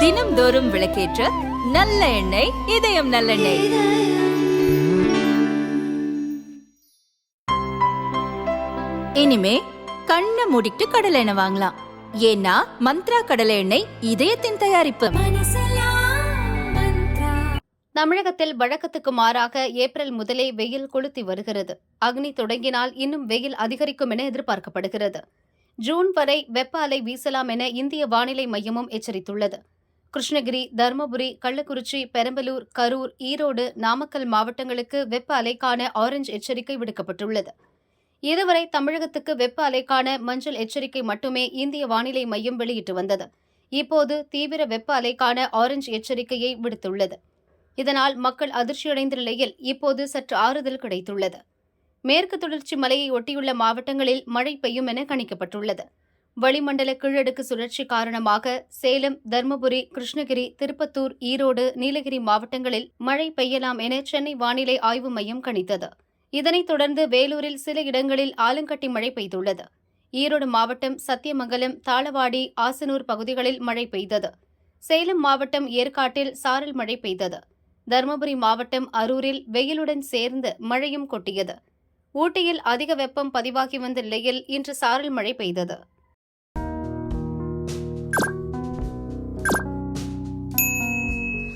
தினம்தோறும் விளக்கேற்ற நல்ல எண்ணெய் இதயம் நல்லெண்ணெய். இனிமே கண்ணை மூடிட்டு கடலை எண்ணெய் வாங்கலாம். ஏன்னா மந்த்ரா கடலை எண்ணெய் இதயத்தின் தயாரிப்பு. தமிழகத்தில் வழக்கத்துக்கு மாறாக ஏப்ரல் முதலே வெயில் கொளுத்தி வருகிறது. அக்னி தொடங்கினால் இன்னும் வெயில் அதிகரிக்கும் என எதிர்பார்க்கப்படுகிறது. ஜூன் வரை வெப்ப அலை வீசலாம் என இந்திய வானிலை மையமும் எச்சரித்துள்ளது. கிருஷ்ணகிரி தருமபுரி கள்ளக்குறிச்சி பெரம்பலூர் கரூர் ஈரோடு நாமக்கல் மாவட்டங்களுக்கு வெப்ப அலைக்கான ஆரஞ்சு எச்சரிக்கை விடுக்கப்பட்டுள்ளது. இதுவரை தமிழகத்துக்கு வெப்ப அலைக்கான மஞ்சள் எச்சரிக்கை மட்டுமே இந்திய வானிலை மையம் வெளியிட்டு வந்தது. இப்போது தீவிர வெப்ப அலைக்கான ஆரஞ்சு எச்சரிக்கையை விடுத்துள்ளது. இதனால் மக்கள் அதிர்ச்சியடைந்த நிலையில் இப்போது சற்று ஆறுதல் கிடைத்துள்ளது. மேற்கு தொடர்ச்சி மலையை ஒட்டியுள்ள மாவட்டங்களில் மழை பெய்யும் என கணிக்கப்பட்டுள்ளது. வளிமண்டல கீழடுக்கு சுழற்சி காரணமாக சேலம் தருமபுரி கிருஷ்ணகிரி திருப்பத்தூர் ஈரோடு நீலகிரி மாவட்டங்களில் மழை பெய்யலாம் என சென்னை வானிலை ஆய்வு மையம் கணித்தது. இதனைத் தொடர்ந்து வேலூரில் சில இடங்களில் ஆலங்கட்டி மழை பெய்துள்ளது. ஈரோடு மாவட்டம் சத்தியமங்கலம் தாளவாடி ஆசனூர் பகுதிகளில் மழை பெய்தது. சேலம் மாவட்டம் ஏற்காட்டில் சாரல் மழை பெய்தது. தருமபுரி மாவட்டம் அரூரில் வெயிலுடன் சேர்ந்து மழையும் கொட்டியது. ஊட்டியில் அதிக வெப்பம் பதிவாகி வந்த நிலையில் இன்று சாரல் மழை பெய்தது.